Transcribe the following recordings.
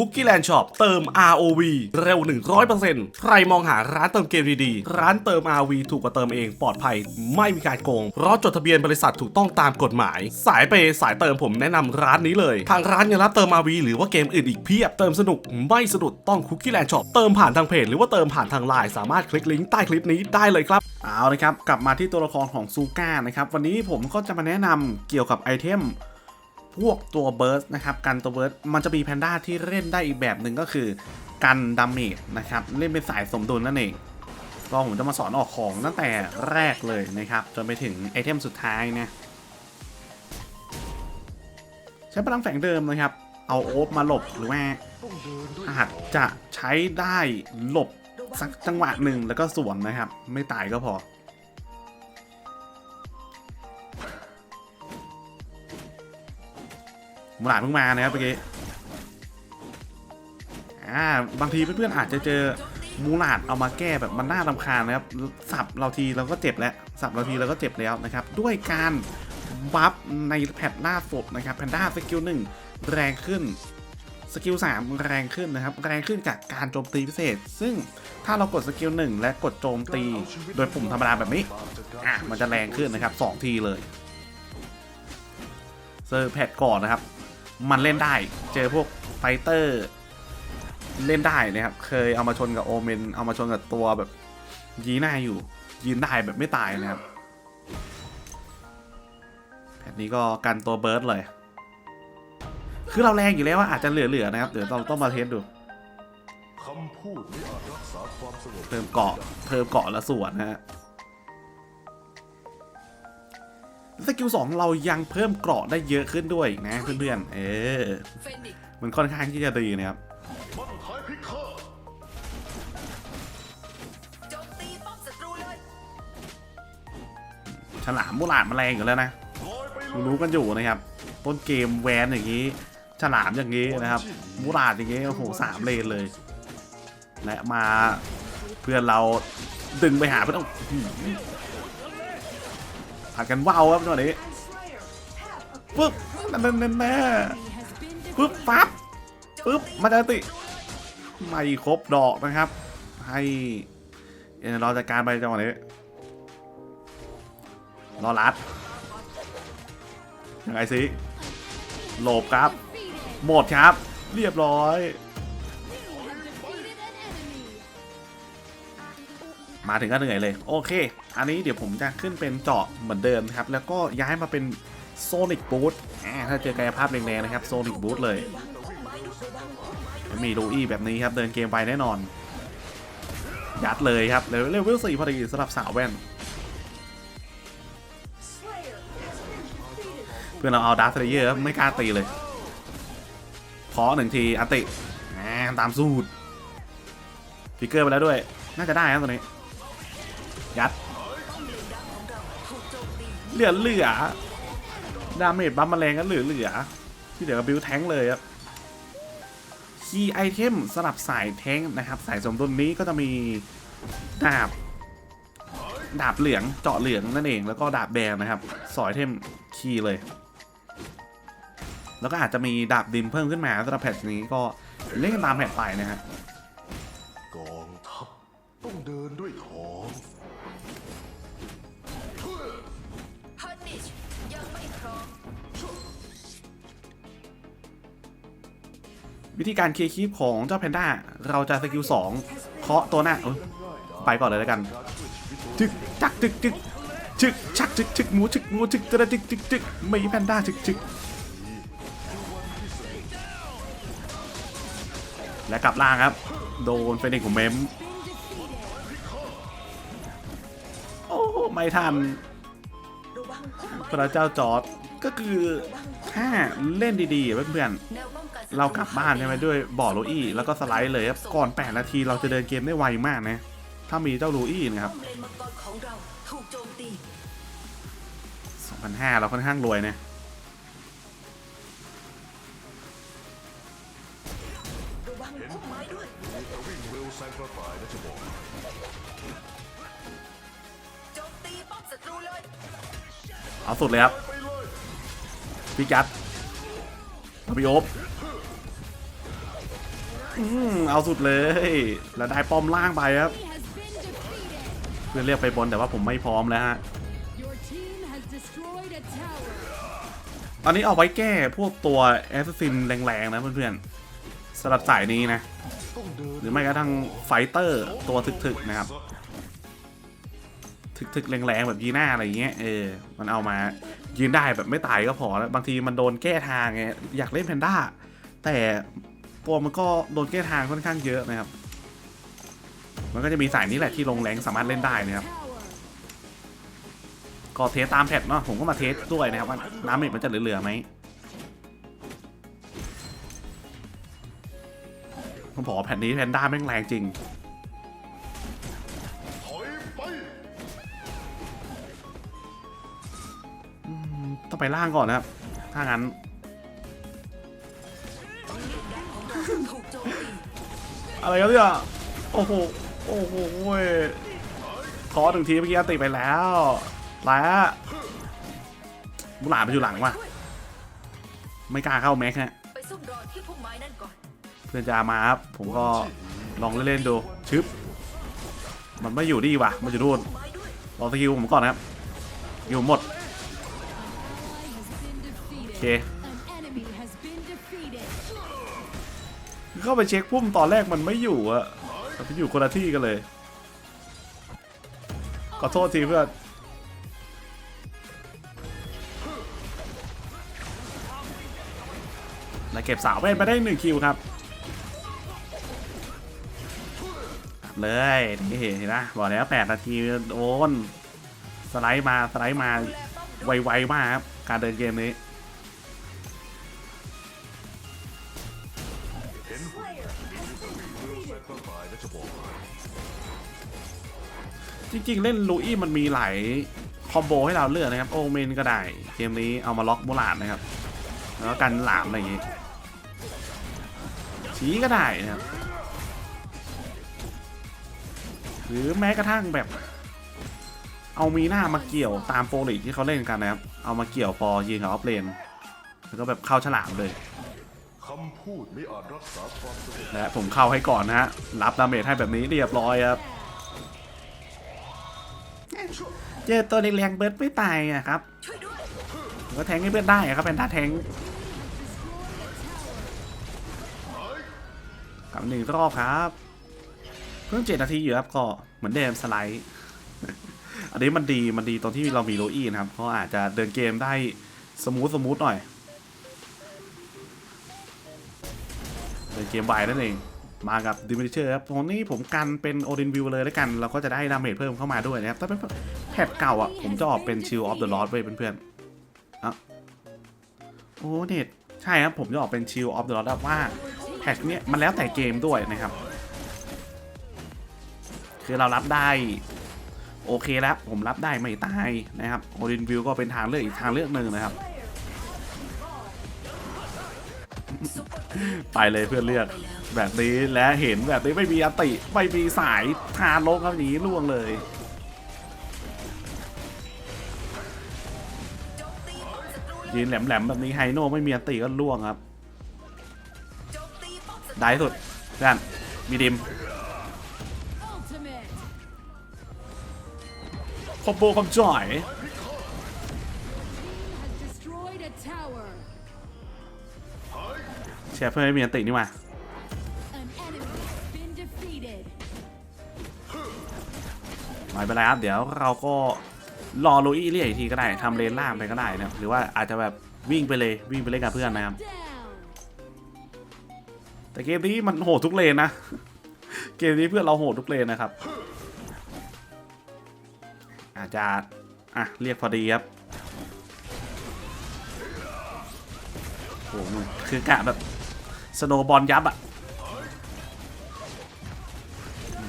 คุกกี้แลนด์ช็อปเติม ROV เร็ว 100%ใครมองหาร้านเติมเกมดีๆ ร้านเติม ROV ถูกกว่าเติมเองปลอดภัย ไม่มีการโกง เพราะจดทะเบียนบริษัทถูกต้องตามกฎหมาย สายเปย์สายเติมผมแนะนำร้านนี้เลย ทางร้านยังรับเติม ROV หรือว่าเกมอื่นอีกเพียบ เติมสนุกไม่สะดุดต้องคุกกี้แลนด์ช็อปเติมผ่านทางเพจหรือว่าเติมผ่านทางไลน์สามารถคลิกลิงก์ใต้คลิปนี้ได้เลยครับเอาละครับกลับมาที่ตัวละครของซูก้านะครับวันนี้ผมก็จะมาแนะนำเกี่ยวกับไอเทม พวกตัวเบิร์สนะครับกันตัวเบิร์สมันจะมีแพนด้าที่เล่นได้อีกแบบหนึ่งก็คือ กันดาเมจนะครับเล่นเป็นสายสมดุลนั่นเองก็ผมจะมาสอนออกของตั้งแต่แรกเลยนะครับ จนไปถึงไอเทมสุดท้ายเนี่ยใช้พลังแฝงเดิมนะครับ เอาโอฟมาหลบหรือว่าอาจจะใช้ได้หลบสักจังหวะหนึ่งแล้วก็สวนนะครับ ไม่ตายก็พอ มูหลานเพิ่งมานะครับเมื่อกี้อ่าบางทีเพื่อนๆอาจจะเจอมูหลาดเอามาแก้แบบมันน่ารำคาญนะครับสับเราทีเราก็เจ็บแล้วสับเราทีเราก็เจ็บแล้วนะครับ ด้วยการบัฟในแพทล่าสดนะครับแพนด้าสกิลหนึ่งแรงขึ้นสกิล3แรงขึ้นนะครับ แรงขึ้นจากการโจมตีพิเศษ ซึ่งถ้าเรากดสกิล1และกดโจมตี โดยปุ่มธรรมดาแบบนี้อะมันจะแรงขึ้นนะครับ 2 ทีเลยเซอร์แพทก่อนนะครับ มันเล่นได้ เจอพวกไฟเตอร์ เล่นได้นะครับ เคยเอามาชนกับโอเมน เอามาชนกับตัวแบบยีหน้าอยู่ ยืนได้แบบไม่ตายนะครับแพทนี้ก็กันตัวเบิร์ดเลย คือเราแรงอยู่แล้วว่าอาจจะเหลือๆนะครับ เดี๋ยวต้องต้องมาเทสดูคำพูดไม่อาจรักษาความสงบเพิ่มเกาะเพิ่มเกาะและส่วนนะฮะ สกิลสองเรายังเพิ่มเกราะได้เยอะขึ้นด้วยอีกนะเพื่อนๆ เออเฟนิกซ์มันค่อนข้างที่จะดีนะครับบังท้ายพิฆาตโจมตีป้อมศัตรูเลยฉลามมูหลาดแมลงอยู่แล้วนะลอยไปเลรู้ยกันอยู่นะครับ ต้นเกมแวนอย่างนี้ ฉลามอย่างนี้นะครับมูหลาดอย่างนี้โอ้โหสามเลนเลย และมาเพื่อนเราดึงไปหาเพื่อนเอาอื้อหือ ผัดกันว่าวครับจังหวะนี้ปึ๊บนั่นนั่นนั่นแน่ปึ๊บปั๊บปึ๊บมาจะติไม่ครบดอกนะครับ ให้เอ็นรอจัดการไปจังหวะนี้รอรัดยังไงสิหลบครับ หมดครับ เรียบร้อยมาถึงก็เหนื่อยเลย โอเค อันนี้เดี๋ยวผมจะขึ้นเป็นเจาะเหมือนเดิมนะครับ แล้วก็ย้ายมาเป็นโซนิกบูทถ้าเจอกายภาพแดงๆนะครับโซนิกบูทเลย มีลูอี้แบบนี้ครับ เดินเกมไปแน่นอน ยัดเลยครับเลเวลสี่พอดีสำหรับสาวแว่น เพื่อนเราเอาดาร์ธเยอร์ไม่กล้าตีเลยขอหนึ่งทีอันติตามสูตรฟิกเกอร์ไปแล้วด้วย น่าจะได้ครับตัวนี้ ยัด เหลือเหลือดาเมจบัมแมลงก็เหลือเหลือที่เดี๋ยวบิวแทงเลยครับคีย์ไอเทมสำหรับสายแทงนะครับ สายสมดุลนี้ก็จะมีดาบ ดาบเหลืองเจาะเหลืองนั่นเอง แล้วก็ดาบแดงนะครับ สอยเทมคีย์เลย แล้วก็อาจจะมีดาบดินเพิ่มขึ้นมาสำหรับแพทช์นี้ก็เล่นกันตามแพทช์ไปนะฮะ วิธีการเคลียร์คีปของเจ้าแพนด้า เราจะสกิลสองเคาะตัวหน้าไปก่อนเลยแล้วกันจึกจักจึกจึกจึกชักจึกจึกหมูจึกหมูจึกกระจึกจึกจึกไม่แพนด้าจึกจึกและกลับล่างครับ โดนเฟนิกของเมมโอ้ไม่ทันพระเจ้าจอร์ดก็คือถ้าเล่นดีๆเพื่อนแนวป้องกันๆ เรากลับบ้านใช่ไหมด้วยบ่อโรอี้แล้วก็สไลด์เลยครับก่อน 8 นาทีเราจะเดินเกมได้ไวมากนะถ้ามีเจ้าโรอี้นะครับป้อมเลนมังกรของเราถูกโจมตี2,500เราค่อนข้างรวยนะเนี่ยเอาสุดเลยครับพี่จัดเอาพี่โอ๊บ เอาสุดเลย แล้วได้ป้อมล่างไปครับ เพื่อนเรียกไปบนแต่ว่าผมไม่พร้อมแล้วฮะ ตอนนี้เอาไว้แก้พวกตัวแอสซินแรงๆนะเพื่อนๆสำหรับสายนี้นะ หรือไม่กระทั่งไฟเตอร์ตัวถึกๆนะครับ ถึกๆแรงๆแบบยีน่าอะไรเงี้ยเออ มันเอามายืนได้แบบไม่ตายก็พอแล้วบางทีมันโดนแก้ทางไงอยากเล่นแพนด้าแต่ัวมันก็โดนแก้ทางค่อนข้างเยอะนะครับ มันก็จะมีสายนี้แหละที่ลงแรงสามารถเล่นได้นะครับ ก็เทสตามแพทเนาะผมก็มาเทสด้วยนะครับว่าน้ำเม็ดมันจะเหลือๆไหมผมบอกแผ่นนี้แพนด้าแม่งแรงจริงต้องไปล่างก่อนนะครับ ถ้างั้น อะไรกันเนี่ยโอ้โหโอ้โหเว้ยขอหนึ่งทีเมื่อกี้อันติไปแล้วแล้วบุหลาดไปอยู่หลังว่ะไม่กล้าเข้าแม็กฮะไปซุ่มรอที่พุ่มไม้นั่นก่อนเพื่อนจะมาครับผมก็ลองเล่นๆดูชึบมันไม่อยู่ดีว่ะมันอยู่นู่นไม้ด้วยรอสกิลผมก่อนนะครับอยู่หมด Ally has been defeated. โอเค เข้าไปเช็คพุ่มตอนแรกมันไม่อยู่อะแต่ไปอยู่คนละที่กันเลย ขอโทษทีเพื่อนแล้วเก็บสาวเว้นไปได้หนึ่งคิวครับ เลยนี่เห็นนะบอกแล้วแปดนาทีโดนสไลด์มาสไลด์มาไวๆมากครับ การเดินเกมนี้ ริงๆ เล่นลูอี้มันมีหลายคอมโบให้เราเลือกนะครับ โอเมนก็ได้ เกมนี้เอามาล็อกมูลาดนะครับ แล้วก็กันหลามอะไรอย่างงี้ ชี้ก็ได้นะครับ หรือแม้กระทั่งแบบ เอามีหน้ามาเกี่ยวตามโปรลีกที่เขาเล่นกันนะครับ เอามาเกี่ยวพอยิงกับออฟเลน แล้วก็แบบเข้าฉลามเลยคำพูดไม่อาจรักษาความสงบและผมเข้าให้ก่อนนะฮะ รับดาเมจให้แบบนี้เรียบร้อยครับ เจอตัวแรงเบิร์ดไม่ตายอะครับช่วยด้วยผมก็แทงให้เพื่อนได้อะครับเป็นท่าแทงกับหนึ่งรอบครับ เพิ่งเจ็ดนาทีอยู่ครับก็เหมือนเดิมสไลด์ อันนี้มันดีมันดีตรงที่เรามีโรอีนะครับก็อาจจะเดินเกมได้สมูทสมูทหน่อยเดินเกมไวนั่นเอง มากับดิมิเชอร์ครับตรงนี้ผมกันเป็นโอดินวิวเลยแล้วกัน เราก็จะได้ดาเมจเพิ่มเข้ามาด้วยนะครับ ถ้าเป็นแพทเก่าอะ ผมจะออกเป็นชิลออฟเดอะลอสไว้เพื่อนๆอะโอ้เน็ตใช่ครับ ผมจะออกเป็นชิลออฟเดอะลอสว่าแพทเนี้ยมันแล้วแต่เกมด้วยนะครับ คือเรารับได้ โอเคแล้ว ผมรับได้ไม่ตายนะครับโอดินวิวก็เป็นทางเลือกอีกทางเลือกหนึ่งนะครับ ไปเลยเพื่อนเลือกแบบนี้และเห็นแบบนี้ไม่มีอติไม่มีสายทานลงครับอย่างนี้ล่วงเลยโจมตีป้อมศัตรูยืนแหลมๆแบบนี้ไฮโน่ไม่มีอติก็ล่วงครับโจมตีป้อมศัตรูได้สุดเพื่อนมีดิม Ultimate. คอมโบคอมจ่อย เชียร์เพื่อนไม่มีอันตินี่มาไม่เป็นไรครับเดี๋ยวเราก็รอโลอี้เรียกอีกทีก็ได้ทำเลนล่างไปก็ได้นะหรือว่าอาจจะแบบวิ่งไปเลยวิ่งไปเล่นกับเพื่อนนะครับ แต่เกมนี้มันโหดทุกเลนนะ เกมนี้เพื่อนเราโหดทุกเลนนะครับ อาจจะอะเรียกพอดีครับโอ้โหคือกะแบบ สโนบอลยับอะ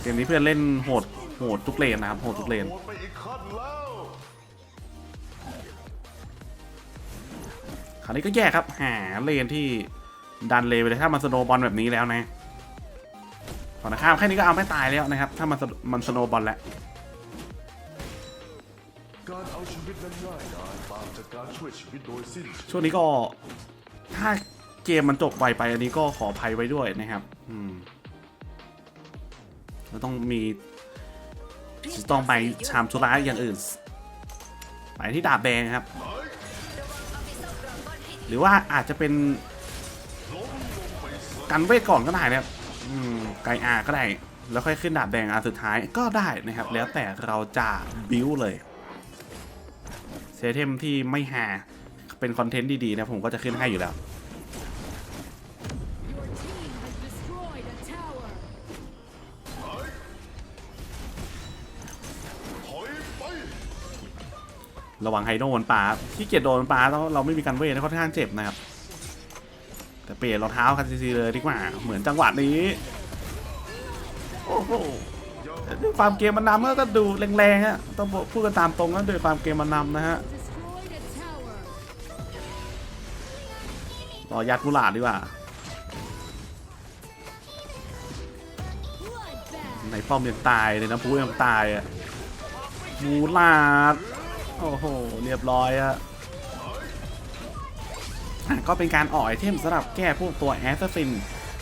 เกมนี้เพื่อนเล่นโหดโหดทุกเลนนะครับโหดทุกเลนคราวนี้ก็แยกครับหาเลนที่ดันเลนไปเลยถ้ามันสโนบอลแบบนี้แล้วนะฝั่งตรงข้ามแค่นี้ก็เอาไม่ตายแล้วนะครับ ถ้ามันมันสโนบอลแล้วการเอาชีวิตนั้นง่ายดายต่างจากการช่วงช่วงนี้ก็ถ้า เกมมันจบไวไปอันนี้ก็ขออภัยไว้ด้วยนะครับอืมเราต้องมีจะต้องไปชามธุระอย่างอื่น ไปที่ดาบแดงครับ หรือว่าอาจจะเป็นกันเวทก่อนก็ได้นะครับอืมไกอาก็ได้ แล้วค่อยขึ้นดาบแดงอันสุดท้ายก็ได้นะครับ แล้วแต่เราจะบิวเลยเซเทมที่ไม่หาเป็นคอนเทนต์ดีๆนะผมก็จะขึ้นให้อยู่แล้ว ระวังไฮโดนปลาที่เกียจโดนปลาแล้วเราไม่มีการเวทค่อนข้างเจ็บนะครับ แต่เปลี่ยนรองเท้ากันซีเลยดีกว่า เหมือนจังหวะนี้โอ้โหด้วยความเกมมันนำก็ดูแรงๆฮะต้องพูดกันตามตรงนะด้วยความเกมมันนำนะฮะต่อยัดมูหลาดดีกว่า ในป้อมยังตายเลยนะพูยังตายอะมูหลาด โอ้โห เรียบร้อยฮะอะก็เป็นการออกไอเทมสำหรับแก้พวกตัวแอสซัสซิน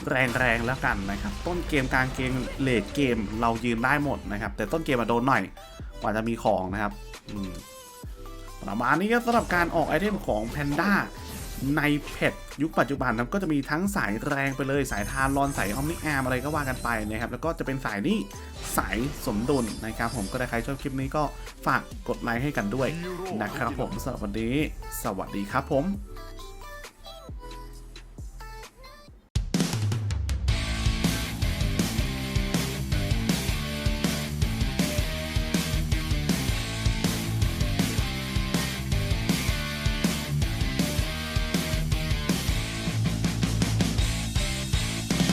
แรงๆแล้วกันนะครับ ต้นเกมกลางเกมเลดเกมเรายืนได้หมดนะครับ แต่ต้นเกมมาโดนหน่อยกว่าจะมีของนะครับอืมประมาณนี้ก็สำหรับการออกไอเทมของแพนด้า ในเพจยุคปัจจุบันนะครับก็จะมีทั้งสายแรงไปเลยสายทานรอนสายออมนิอมอะไรก็ว่ากันไปนะครับแล้วก็จะเป็นสายนี้สายสมดุลนะครับผมก็ได้ใครชอบคลิปนี้ก็ฝากกดไลค์ให้กันด้วยนะครับผมสำหรับวันนี้ สวัสดีครับผม